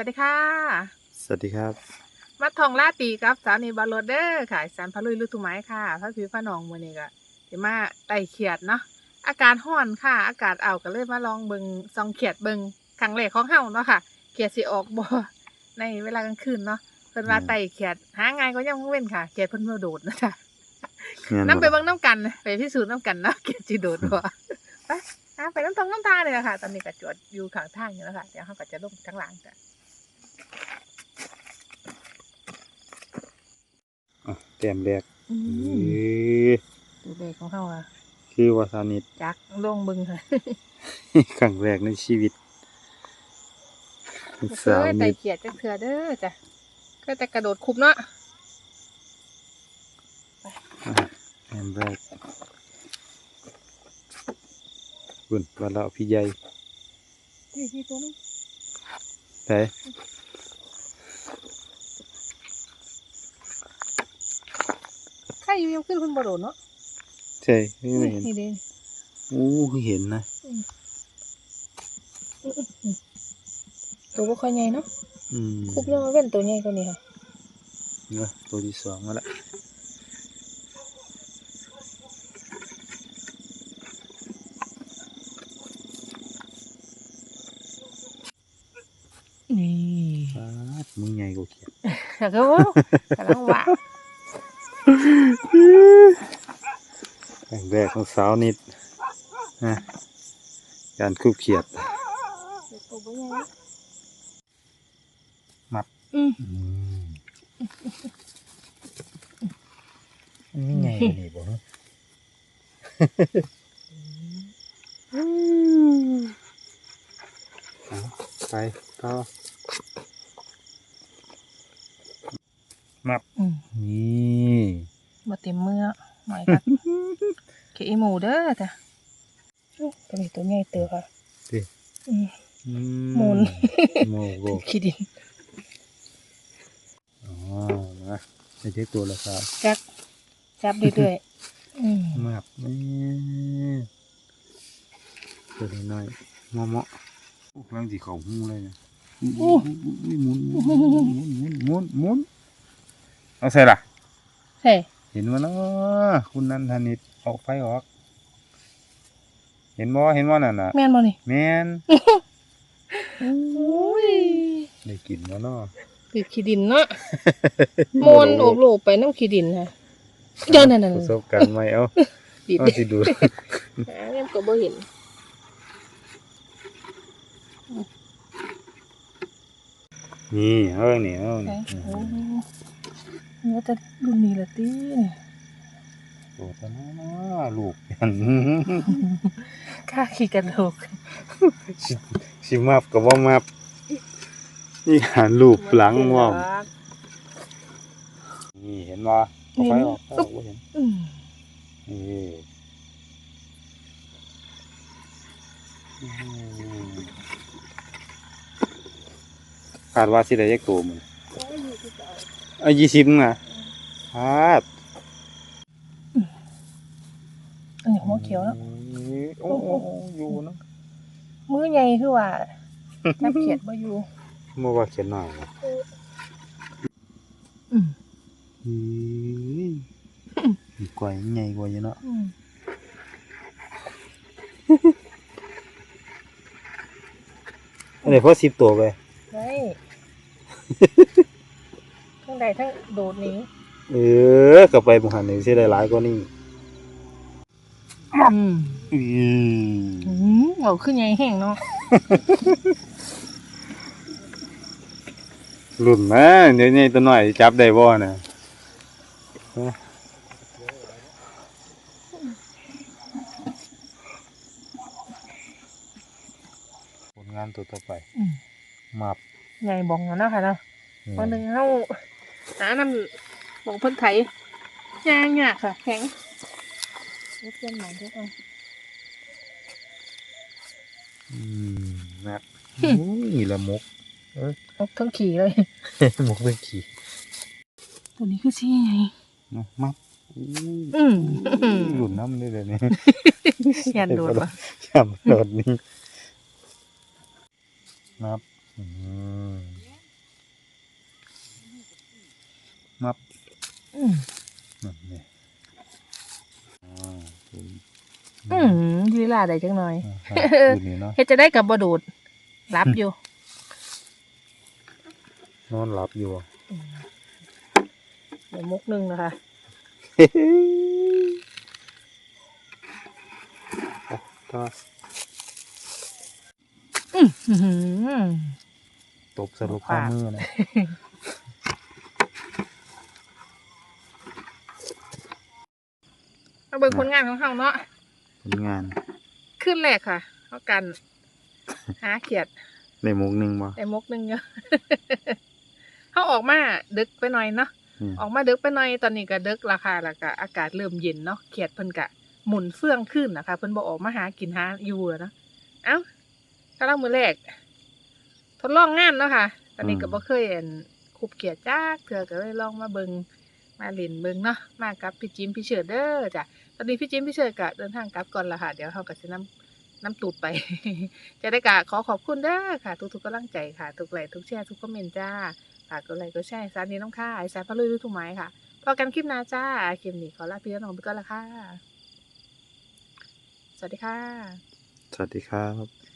วัสดีค่ะ สวัสดีครับมัดทองลาตีกับสาวนีบาโรเดอร์ค่ะสารพะลุยลุทุไม้ค่ะพระผิวพระนองมือนี้ก็จะมาไต่เขียดเนาะอากาศร้อนค่ะ อากาศเอาก็เลยมาลองเบิงซองเขียดเบิงครั้งแรกของเฮาเนาะค่ะ เขียดสิออกบ่ในเวลากลางคืนเนาะเพิ่นว่าอืมไต่เขียดหาง่ายก็ยังเว้นค่ะ เขียดเพิ่นบ่โดดนะจ๊ะแม่นนํไปบ่เบิ่งน้ำกันไปพิสูจน์น้ำกันเนาะเขียดสิโดดบ่ไปหาไปน้ำทองน้ำตาเลยล่ะค่ะ ตอนนี้ก็จอดอยู่ข้างทางอยู่แล้วค่ะเดี๋ยวเฮาก็จะลงข้างล่างจ้ะอะ แต้มแรกอืเอมอตัวเด็กของเขาอะคือวาซานิดจักลงบึงค่ะครั้งแรกในชีวิตสาวเคยไต่นิดเกียดจักเถื่อเด้อจ้ะก็จะกระโดดคุบเนาะอะแต้มแรกบุญวันเราพี่ใหญ่นี่นี่ตัวนึงแต่ใคร อยู่ยังขึ้นคนบ่โดดเนาะใช่ไม่เห็นนี่เด้โอ้เห็นนะตัวบ่ค่อยใหญ่เนาะอืมคุบยังมาเว้นตัวใหญ่กว่านี้ค่ะเนอะตัวที่สองมาละนี่ฟาดมึงใหญ่กว่าเขียดแล้วก็ว่ากำลังว่า ครั้ง แรกของสาวนิดนะการคูบเขียดตัวบ่ใหญ่มับอืมอืมมันไม่ใหญ่กว่านี้บ่ฮะเอาไปต่อมับอืมนี่บ่เต็มมือหน่อยค่ะเกอีหมูเด้อจ้ะอู้ตัวนี้ตัวใหญ่เตือค่ะดิอืมอืหมุนโมโกขี้ดินอ๋อมาไปเช็คตัวแล้วครับจักจับเรื่อยๆอืมมับนี่ตัวน้อยๆเหมาะเหมาะๆโอ้กำลังสีเขาหูเลยนะอู้ยหมุนหมุนหมุนหมุนหมุนหมุนเอาใส่ล่ะเฮ้เห็นว่าเนาะคุณนันทนิดออกไฟออก เห็นบ่เห็นว่านั่นน่ะแม่นบ่นี่แมนอุ้ยได้กินแล้วเนาะคือขี้ดินเนาะมวนโอบโลบไปน้ำขี้ดินค่ะเดินนั่นนั่นประสบการณ์ใหม่เอาบีบเอาเด็สิดูหาเงี้ยก็บ่เห็นนี่เอานี่เอาไหนนี่โอ้ เนื้อแต่รุ่นนี้ละตีนโอ้ตนะลูกยันค่าขี้กระดูกสิสิมับก็บ่มับนี่หารูปหลังว่อมนี่เห็นบ่เอาไฟออกเอาบ่เห็นอืมนี่อืมคาดว่าสิได้ยักตัวมึง เอายี่สิบนะคาดอันนี้หัวเขียวแล้ว โอ้โหอยู่เนอะมือใหญ่คือว่าจับเขียดบ่อยู่เมื่อว่าเขียนหน่อยนะอืมเฮ้ยมีกว่าใหญ่กว่าอยู่เนาะอืมอันนี้พอสิบตัวไปได้ ทั้งใดทั้งโดดหนี้เออกลับไปบุหันหนึ่งสิได้หลายกว่านี้อืมอืมอืมเอาขึ้นใหญ่แห้งเนาะหลุ่นนะเดี๋ยวนี้ตัวหน่อยจับได้บ่นะฮะผลงานตัวต่อไปอืมมับ ใหญ่บ่องแล้วเนาะค่ะเนาะวันหนึ่งเขา หาน้ำบอกเพิ่นไถยางยากค่ะ แข็งเล็บเส้นหมอนเล็บเอาอืมนักหึนี่ละมกเอาทั้งขี่เลย มกเป็นขี่ ตัวนี้คือซี่ไงนะมับอู้อืมหลุนน้ำได้เลยเนี่ยยันโดดปะช่ำโดดนี้นับอืม มับ อืม นั่นนี่อ่าผมอืมลีลาได้จังหน่อย อ่าครับคืนนี้เนาะเฮ็ดจะได้กับบโดูดรับอยู่นอนหลับอยู่เดี๋ยวมุกหนึงนะคะ ก็อื้อหือ ตบสรุปข้ามือนะ มาเบิ่งผลงานของเขาเนาะผลงาน ขึ้นแรกค่ะเท่ากัน หาเขียดในมุกหนึ่งบ่แต่มุกหนึงเยอะเขาออกมาดึกไปหน่อยเนาะอืมออกมาดึกไปหน่อยตอนนี้ก็ดึกราคาแล้วก็อากาศเริ่มเย็นเนาะเขียดเพิ่นกะหมุนเฟื่องขึ้นนะคะเพิ่นบอกออกมาหากินหาอยู่แล้วเนาะเอ้ากำลังมือแรกทดลองงานเนาะค่ะ ตอนนี้ก็บ่เคยเห็นคุบเขียดจ้ากเถื่อก็เลยลองมาเบิง มาเล่นเบิงเนาะมากับพี่จิมพี่เฉิดเด้อจ้ะตอนนี้พี่จิมพี่เฉิดก็เดินทางกลับก่อนละค่ะเดี๋ยวเฮาก็สินํน้ำตูดไป จะได้กะขอขอบคุณเด้อค่ะ ทุกๆกำลังใจค่ะ ทุกไลค์ทุกแชร์ทุกคอมเมนต์จ้าฝากกดไลค์กดแชร์สารนี้น้องค่าไอสารพะลุยรู้ทุกไม้ค่ะพอกันคลิปหน้าจ้าคลิปนี้ขอลาพี่น้องไปก่อนละค่ะ สวัสดีค่ะ สวัสดีครับ